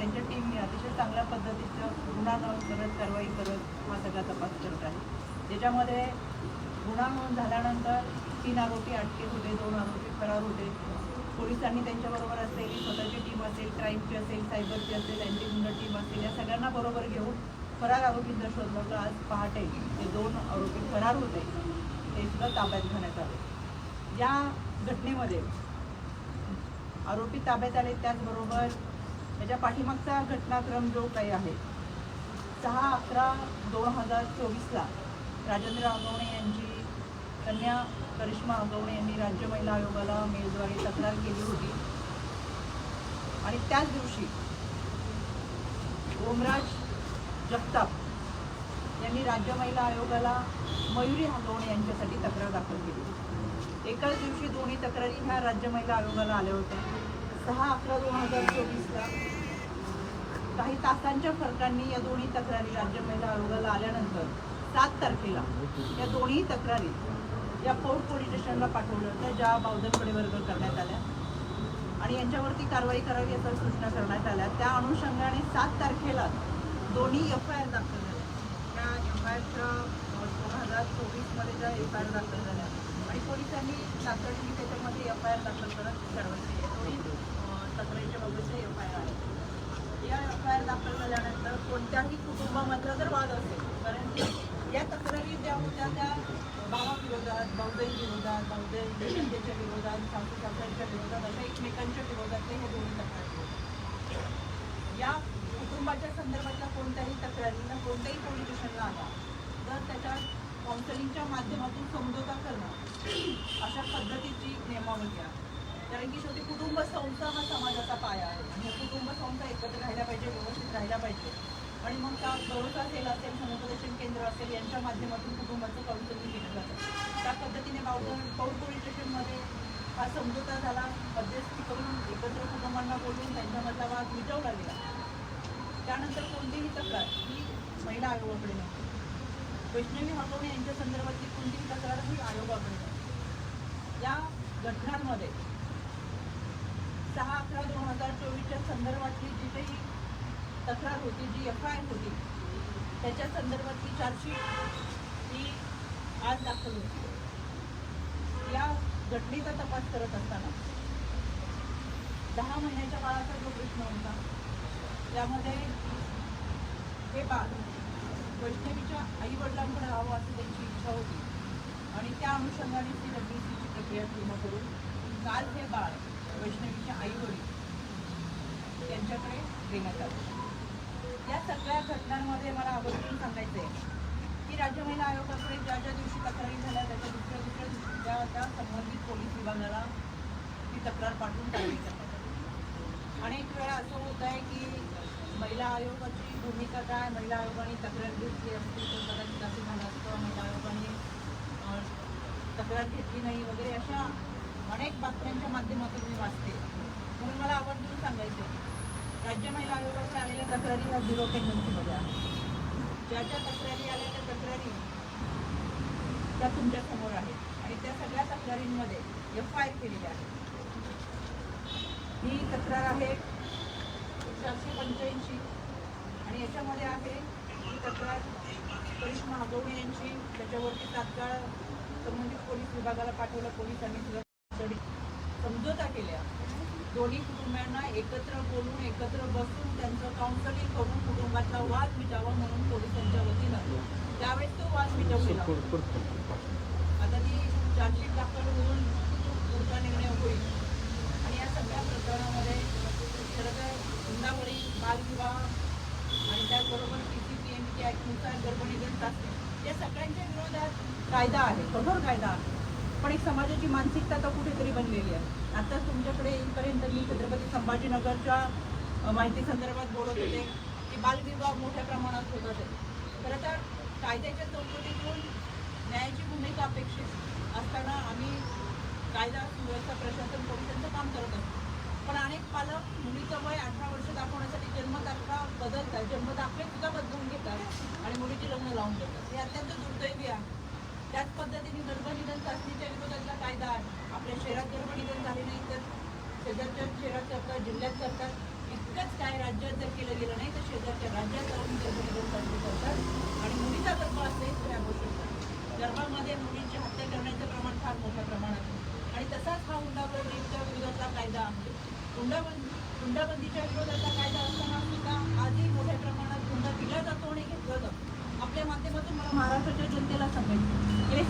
त्यांच्या टीमने अतिशय चांगल्या पद्धतीचं गुन्हा नोंद करत कारवाई करत हा सगळा तपास करत आहे. त्याच्यामध्ये गुन्हा नोंद झाल्यानंतर तीन आरोपी अटकेत होते दोन आरोपी फरार होते. पोलिसांनी त्यांच्याबरोबर असलेली स्वतःची टीम असेल क्राईमची असेल सायबरची असेल अँटी गुंड टीम असेल या सगळ्यांना बरोबर घेऊन फरार आरोपींचा शोध लावला आज पहाटे ते दोन आरोपी फरार होते. ते सुद्धा ताब्यात घेण्यात आले. या घटनेमध्ये आरोपी ताब्यात आले त्याचबरोबर त्याच्या पाठीमागचा घटनाक्रम जो काही आहे सहा अकरा दोन हजार चोवीसला राजेंद्र आगवणे यांची कन्या करिश्मा आगवणे यांनी राज्य महिला आयोगाला मेलद्वारे तक्रार केली होती. आणि त्याच दिवशी ओमराज जगताप यांनी राज्य महिला आयोगाला मयुरी हगवणे यांच्यासाठी तक्रार दाखल केली. एकाच दिवशी दोन्ही तक्रारी ह्या राज्य महिला आयोगाला आल्या होत्या. सहा अकरा दोन हजार चोवीसला. काही तासांच्या फरकांनी या दोन्ही तक्रारी राज्य महिला आयोगाला आल्यानंतर सात तारखेला या दोन्ही तक्रारी या फोर्ट पोलीस स्टेशनला पाठवल्या होत्या ज्या बावधनकडे वर्ग करण्यात आल्या. आणि यांच्यावरती कारवाई करावी याच्या सूचना करण्यात आल्या. त्या अनुषंगाने सात तारखेला दोन्ही एफ आय आर दाखल झाल्या. त्या एफ आय आरच्या दोन हजार चोवीसमध्ये ज्या एफ आय आर दाखल झाल्या आणि पोलिसांनी तातडीने त्याच्यामध्ये एफ आय आर दाखल करत कारवाई केली दोन्ही तक्रारीच्या बाबतचे एफ आय आर या एफ आय आर दाखल झाल्यानंतर कोणत्याही कुटुंबामधला जर वाद असेल कारण की या तक्रारी ज्या होत्या त्या भावाविरोधात बौद्धिक विरोधात बौद्धेच्या जनतेच्या विरोधात सासू सासऱ्यांच्या विरोधात अशा एकमेकांच्या विरोधात हे दोन्ही तक्रारी होत्या. या कुटुंबाच्या संदर्भातल्या कोणत्याही तक्रारींना कोणत्याही पोलीस स्टेशनला आला तर त्याच्या काउन्सिलिंगच्या माध्यमातून समजोता करणं अशा पद्धतीची नियमावली आहे कारण की शेवटी कुटुंब संस्था हा समाजाचा पाया आहे. कुटुंब संस्था एकत्र राहायला पाहिजे व्यवस्थित राहायला पाहिजे. आणि मग त्या भरोसा सेल असेल समुपदेशन केंद्र असेल यांच्या माध्यमातून कुटुंबाचं काउन्सिलिंग केलं जातं. त्या पद्धतीने बावधन पौर पोलीस स्टेशनमध्ये हा समजोता झाला मध्यस्थी करून एकत्र कुटुंबांना बोलून त्यांच्यामधला वाद मिटवला गेला. त्यानंतर कोणतीही तक्रार ही महिला आयोगाकडे नव्हती. वैष्णवी हगवणे यांच्या संदर्भातली कोणतीही तक्रार ही आयोगाकडे नव्हती. या घटनांमध्ये सहा अकरा दोन हजार चोवीसच्या संदर्भातली जी काही तक्रार होती जी एफ आय आर होती त्याच्या संदर्भातली चार्जशीट ही आज दाखल होती. या घटनेचा तपास करत असताना दहा महिन्याच्या बाळाचा जो प्रश्न होता त्यामध्ये हे बाळ वैष्णवीच्या आईवडिलांकडे हवं राहावं असं त्यांची इच्छा होती आणि त्या अनुषंगाने ती डब्ल्यूसीची प्रक्रिया पूर्ण करून काल हे बाळ वैष्णवीच्या आईवडील त्यांच्याकडे यांच्याकडे देण्यात आलं या सगळ्या घटनांमध्ये मला आवर्जून सांगायचं आहे की राज्य महिला आयोगाकडे ज्या ज्या दिवशी तक्रारी झाल्या त्याच्या दुसऱ्या दुसऱ्या दिवशी त्या त्या संबंधित पोलीस विभागाला ती तक्रार पाठवून कारवाई अनेक वेळा असं होत आहे की महिला आयोगाची भूमिका काय? महिला आयोगाने तक्रार घेतली असती तर कदाचित असं झालं असतं. महिला आयोगाने तक्रार घेतली नाही वगैरे अशा अनेक बातम्यांच्या माध्यमातून मी वाचते. म्हणून मला आवर्जून सांगायचं राज्य महिला आयोगाच्या आलेल्या तक्रारी ह्या झिरो टेंडन्सीमध्ये आहेत ज्या ज्या तक्रारी आल्या त्या तक्रारी त्या तुमच्यासमोर आहेत. आणि त्या सगळ्या तक्रारींमध्ये एफ आय केलेली आहे. ही तक्रार आहे चारशे पंच्याऐंशी. आणि याच्यामध्ये आहे ही तक्रार करिश्मा आगवणे यांची. त्याच्यावरती तात्काळ संबंधित पोलीस विभागाला पाठवलं. पोलिसांनी सुद्धा तातडीत समझोता केल्या. दोन्ही कुटुंबियांना एकत्र बोलून एकत्र बसून त्यांचं काउन्सिलिंग करून कुटुंबातला वाद मिटावा म्हणून पोलिसांच्या वतीनं. त्यावेळेस तो वाद मिटवलेला आता ती चार्जशीट दाखल होऊन पुढचा निर्णय होईल. आणि या सगळ्या प्रकरणामध्ये खरं तर हुंडाबळी बालविवाह आणि त्याचबरोबर P C P M T ॲक्टनुसार गर्भनिधन चाचणी या सगळ्यांच्या विरोधात कायदा आहे कठोर कायदा आहे. पण एक समाजाची मानसिकता तर कुठेतरी बनलेली आहे. आता तुमच्याकडे येईपर्यंत मी छत्रपती संभाजीनगरच्या माहिती संदर्भात बोलत होते की बालविवाह मोठ्या प्रमाणात होत होते खरं तर कायद्याच्या चौकटीतून न्यायाची भूमिका अपेक्षित असताना आम्ही कायदा सुव्यवस्था प्रशासन पोलिसांचं काम करत असतो. पण अनेक पालक मुलीचं वय अठरा वर्ष दाखवण्यासाठी जन्मतारखा बदलतात. जन्मदाखले सुद्धा बदलून घेतात आणि मुलीची लग्न लावून देतात. हे अत्यंत दुर्दैवी आहे. त्याच पद्धतीने चाचणीच्या विरोधातला कायदा आपल्या शहरात गर्भनिधन झाले नाही तर शेजारच्या शहरात सरकार जिल्ह्यात सरकार इतकंच काय राज्यात जर केलं गेलं नाही तर शेजारच्या राज्यात जाऊन गर्भनिधन चाचणी करतात. आणि मुलीचा गर्भ असेल तर या गोष्टी गर्भामध्ये मुलींची हत्या करण्याचं प्रमाण फार मोठ्या प्रमाणात आहे. आणि तसाच हा हुंडाबंदीच्या विरोधातला कायदा आहे. हुंडाबंदी हुंडाबंदीच्या विरोधातला कायदा असताना सुद्धा आजही मोठ्या प्रमाणात हुंडा दिला जातो आणि घेतला जातो. आपल्या माध्यमातून मला महाराष्ट्राच्या जनतेला सांगायचं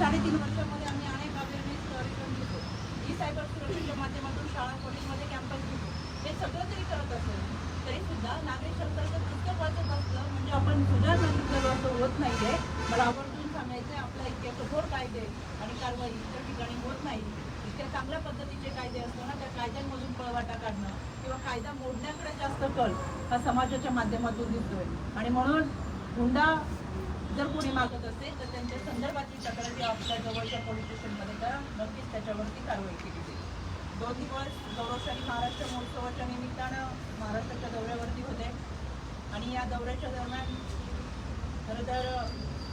साडेतीन वर्षामध्ये आम्ही अनेक अवेअरनेस कार्यक्रम घेतो. ई सायबर सुरक्षेच्या माध्यमातून शाळा कॉलेजमध्ये कॅम्पस घेतो. हे सगळं जरी करत असेल तरी सुद्धा नागरिक संपर्क पुस्तक वाचत असलं म्हणजे आपण सुधारणा झालो असं होत नाहीये मला आवर्जून सांगायचं आहे आपला इतके कठोर कायदे आणि कारवाई इतर ठिकाणी होत नाही. इतक्या चांगल्या पद्धतीचे कायदे असताना त्या कायद्यांमधून पळवाटा काढणं किंवा कायदा मोडण्याकडे जास्त कल हा समाजाच्या माध्यमातून दिसतोय. आणि म्हणून हुंडा जर कोणी मागत असेल तर त्यांच्या संदर्भातली तक्रारी आपल्या जवळच्या पोलीस स्टेशनमध्ये करा. नक्कीच त्याच्यावरती कारवाई केली जाईल. दोन दिवस गौरवशाली महाराष्ट्र महोत्सवाच्या निमित्तानं महाराष्ट्राच्या दौऱ्यावरती होते. आणि या दौऱ्याच्या दरम्यान खरं तर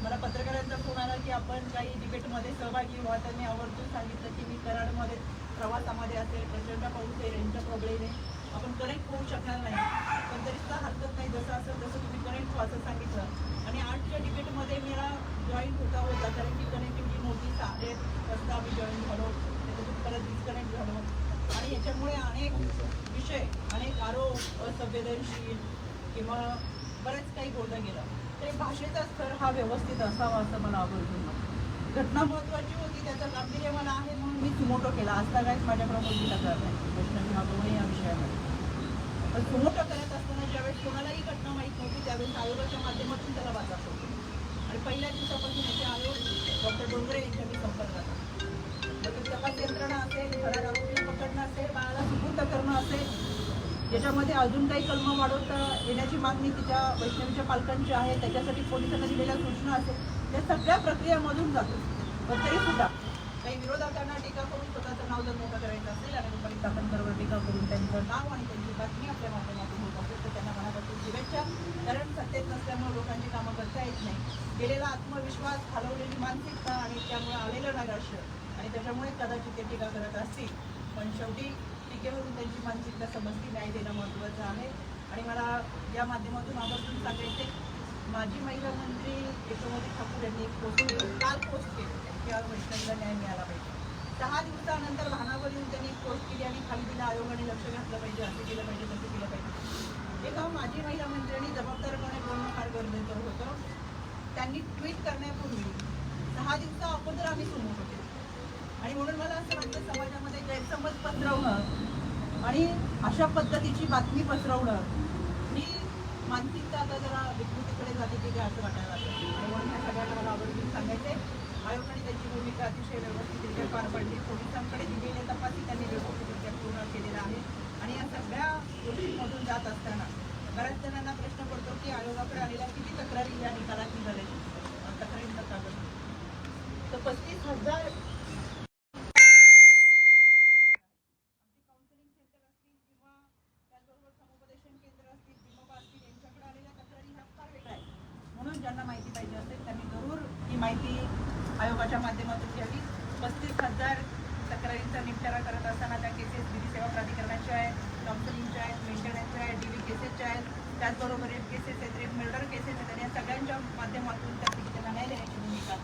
मला पत्रकारांचा फोन आला की आपण काही डिबेटमध्ये सहभागी व्हा. तर मी आवर्जून सांगितलं की मी कराडमध्ये प्रवासामध्ये असेल प्रचंड पाऊस आहे रेंजचा प्रॉब्लेम आहे आपण करेक्ट होऊ शकणार नाही. तरी सुद्धा हरकत नाही जसं असेल तसं तुम्ही कनेक्ट व्हा असं सांगितलं. आणि आजच्या डिबेटमध्ये मला जॉईन होता होता कारण की कनेक्टिव्हिटी मोठी आहे रस्ता आम्ही जॉईन झालो. त्याच्यातून परत डिस्कनेक्ट झालो. आणि याच्यामुळे अनेक विषय अनेक आरोप असंवेदनशील किंवा बरेच काही बोललं गेलं. तरी भाषेचा स्तर हा व्यवस्थित असावा असं मला आवर्जून वाटतं. घटना महत्त्वाची होती त्याचं गांभीर्य मला आहे म्हणून मी सुमोटो केला. आजचा काहीच माझ्याकडे दिला तक्रार नाही. प्रश्न हा दोन्ही या विषयामध्ये. पण सुमोटो करत असताना ज्यावेळेस कोणालाही घटना माहीत नव्हती त्यावेळेस आयोगाच्या माध्यमातून त्याला वाचा आणि पहिल्या दिवसापासून याचे आयोग डॉक्टर डोंगरे यांच्या मी संपर्कात मग तपास यंत्रणा असेल फरार आरोपीला पकडणं असेल बाळाला सुपूर्द करणं असेल ज्याच्यामध्ये अजून काही कलम वाढवता येण्याची मागणी तिच्या वैष्णवीच्या पालकांची आहे त्याच्यासाठी पोलिसांना दिलेल्या सूचना असेल त्या सगळ्या प्रक्रियेमधून जातो. पण तरी सुद्धा काही विरोधकांना टीका करून स्वतःचं नाव जर मोठं करायचं असेल आणि रुपाली चाकणकरवर टीका करून त्यांचं नाव आणि त्यांची बातमी आपल्या माध्यमातून होत असेल तर त्यांना मनापासून शुभेच्छा. कारण सत्तेत नसल्यामुळे लोकांची कामं करता येत नाही. गेलेला आत्मविश्वास हलवलेली मानसिकता आणि त्यामुळे आलेलं नैराश्य आणि त्याच्यामुळे कदाचित ते टीका करत असतील. पण शेवटी टीकेवरून त्यांची मानसिकता समजती न्याय देणं महत्त्वाचं आहे. आणि मला या माध्यमातून आवर्जून सांगायचे माजी महिला मंत्री यशोमती ठाकूर यांनी पोस्ट काल पोस्ट केली की या वैष्णवीला न्याय मिळाला पाहिजे. दहा दिवसानंतर भानावर येऊन त्यांनी पोस्ट केली आणि खाली आयोगाने लक्ष घातलं पाहिजे असं केलं पाहिजे तसं केलं पाहिजे. एका माजी महिला मंत्र्यांनी जबाबदारपणे बोलणं फार गरजेचं होतं. त्यांनी ट्विट करण्यापूर्वी दहा दिवसा अगोदर आम्ही समोर होते. आणि म्हणून मला असं वाटतं समाजामध्ये गैरसमज पसरवणं आणि अशा पद्धतीची बातमी पसरवणं ही मानसिकता आता जरा विकृतीकडे जाते की काय असं वाटायला लागतं आणि म्हणून ह्या सगळ्यांना मला आवडून सांगायचे आयोगाने त्यांची भूमिका अतिशय व्यवस्थितरित्या पार पाडली. पोलिसांकडे दिलेले तपासी त्यांनी व्यवस्थितरित्या पूर्ण केलेला आहे. आणि या सगळ्या गोष्टींमधून जात असताना बऱ्याच जणांना प्रश्न पडतो की आयोगाकडे आलेल्या किती तक्रारी या निकालात निघाल्या तक्रारींचा कागद तर पस्तीस हजार म्हणून ज्यांना माहिती पाहिजे असेल त्यांनी जरूर ही माहिती आयोगाच्या माध्यमातून घ्यावी पस्तीस हजार तक्रारींचा निपटारा करत असताना त्या केसेस विधी सेवा प्राधिकरणाच्या आहेत काउन्सिलिंगच्या आहेत मेंटेनन्सच्या आहेत डी व्ही केसेसच्या आहेत. त्याचबरोबर रेप केसेस आहेत रेप मर्डर केसेस आहेत आणि या सगळ्यांच्या माध्यमातून त्या पीडितांना न्याय देण्याची भूमिका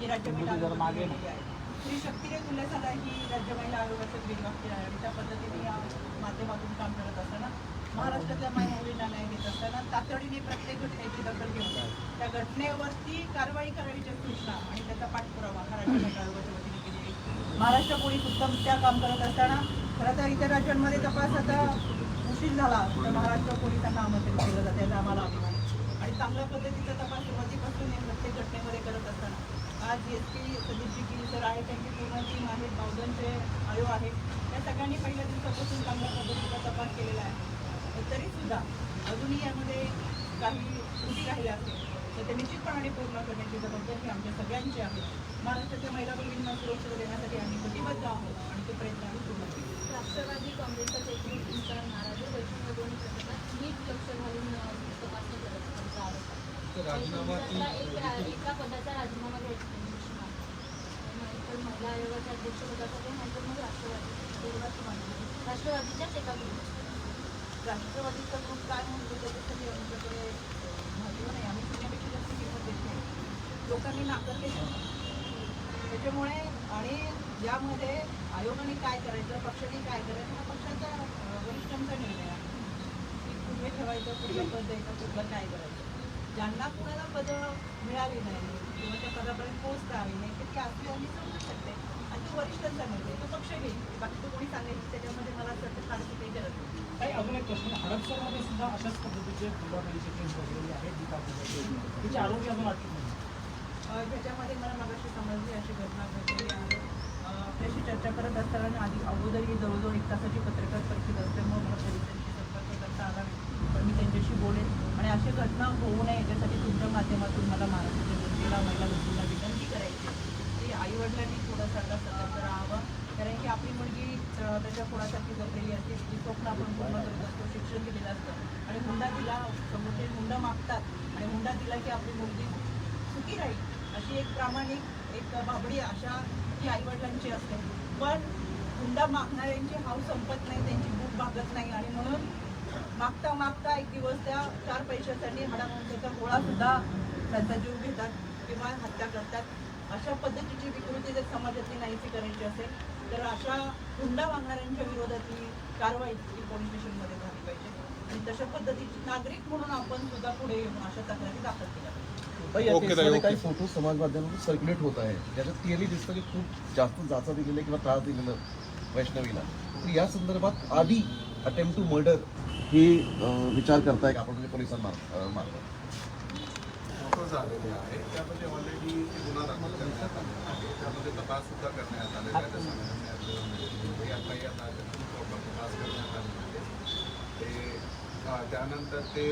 ही राज्य महिला आयोगाची केलेली आहे. श्री शक्तीने उल्लेखाला ही राज्य महिला आयोगाचं वेगवाक्य आहे आणि त्या पद्धतीने या माध्यमातून काम करत असताना महाराष्ट्रातल्या महिला मुलींना न्याय देत असताना तातडीने प्रत्येक घटनेची दखल घेऊन त्या घटनेवरती कारवाई करायच्या सूचना आणि त्याचा पाठपुरावा हा राज्य वतीने केलेली महाराष्ट्र पोलीस उत्तमरित्या काम करत असताना खरं तर इतर राज्यांमध्ये तपास आता उशीर झाला तर महाराष्ट्र पोलिसांना आमंत्रित केलं जातं याचा आम्हाला अभिमान आहे. आणि चांगल्या पद्धतीचा तपास सुरुवातीपासून हे प्रत्येक घटनेमध्ये करत असताना. आज S P Sadipji Giri sir आहे त्यांची पूर्ण टीम आहे बावधनचे आयोग आहे. त्या सगळ्यांनी पहिल्या दिवसापासून चांगल्या पद्धतीचा तपास केलेला आहे. तरीसुद्धा तरी सुद्धा अजूनही यामध्ये काही त्रुटी राहिल्या असतील. तर ते निश्चितपणाने पूर्ण करण्याची जबाबदारी आमच्या सगळ्यांची आहे. महाराष्ट्राच्या महिला भगिनींना सुरक्षा देण्यासाठी आम्ही कटिबद्ध आहोत आणि ते प्रयत्न आम्ही पूर्ण करू. राष्ट्रवादी काँग्रेसचा देखील तुमचा नाराजी वैष्णव दोन्ही प्रकरणात नीट लक्ष घालून तपासणी करत त्यांचा आरोप आहे. राजीनामा एक पदाचा राजीनामा घ्यायची त्यांची मागणी आहे. तर महिला आयोग अध्यक्षपदासाठी नाहीतर मग राष्ट्रवादी राष्ट्रवादीच्याच एका ग्रुप राष्ट्रवादीचा ग्रुप काय म्हणतो त्याच्यासाठी आमच्याकडे महत्त्व नाही. आम्ही पुण्यापेक्षा जास्त किंमत देत नाही लोकांनी नाकारले त्याच्यामुळे आणि यामध्ये आयोगाने काय करायचं पक्षाने काय करायचं हा पक्षाचा वरिष्ठांचा निर्णय आहे. की कुठे ठेवायचं कुठलं पद द्यायचं कुठलं काय करायचं. ज्यांना कुणाला पदं मिळाली नाही किंवा त्या पदापर्यंत पोहोचता आली नाही तर ती आपली आम्ही समजू शकते. आणि तो वरिष्ठांचा निर्णय तो पक्ष घेईल. बाकी तो कोणी सांगायचं त्याच्यामध्ये मला असं वाटतं फारशी काही गरज नाही. काही अजून एक प्रश्न हडपसरमध्ये सुद्धा अशाच पद्धतीचे गुंडाबाईचे केस वगैरे आहेत तिचे आरोपी अजून अटक ज्याच्यामध्ये मला मगाशी समजली अशी घटना घडलेली आहे. त्याशी आपल्याशी चर्चा करत असताना आधी अगोदरही जवळजवळ एक तासाची पत्रकार परिषद असल्यामुळे मला पोलिसांशी संपर्क करता आला. पण मी त्यांच्याशी बोलेन. आणि अशी घटना होऊ नये याच्यासाठी तुमच्या माध्यमातून मला महाराष्ट्राच्या जनतेला महिला गोष्टींना विनंती करायची की आईवडिलांनी थोडासा आता सतर्क राहावं. कारण की आपली मुलगी त्याच्या कोणासाठी जपलेली असते. तिची स्वप्न आपण पूर्ण करत असतो शिक्षण दिलेलं असतं. आणि हुंडा तिला समोर हुंडा मागतात. आणि हुंडा दिला की आपली मुलगी सुखी राहील. अशी एक प्रामाणिक एक बाबडी आशा ही आईवडिलांची असते. पण हुंडा मागणाऱ्यांची हाव संपत नाही त्यांची भूक भागत नाही आणि म्हणून मागता मागता एक दिवस त्या चार पैशासाठी हाडामांसाचा गोळासुद्धा त्यांचा जीव घेतात किंवा हत्या करतात. अशा पद्धतीची विकृती जर समाजातली नाहीशी करायची असेल तर अशा हुंडा मागणाऱ्यांच्या विरोधातली कारवाई ही पोलीस स्टेशनमध्ये झाली पाहिजे. आणि तशा पद्धतीची नागरिक म्हणून आपण सुद्धा पुढे येऊन अशा तक्रारी दाखल केल्या ओके, ओके. काही फ़ोटो समाज माध्यमातून सर्क्युलेट होत आहे ज्याच्यात क्लिअरली दिसतं की खूप जास्त जाचा दिलेलं किंवा त्रास दिलेलं वैष्णवीला। तर या संदर्भात आधी अटेम्प्ट टू मर्डर ही विचार करताय का आपण म्हणजे मार्फत. फ़ोटो झालेले आहेत. त्यामध्ये ऑलरेडी गुन्हा दाखल करण्यात आलेला आहे त्यामध्ये तपास सुद्धा करण्यात आलेला आहे. आर प्रॉपर तपास करण्यात आलेला आहे. ते त्यानंतर ते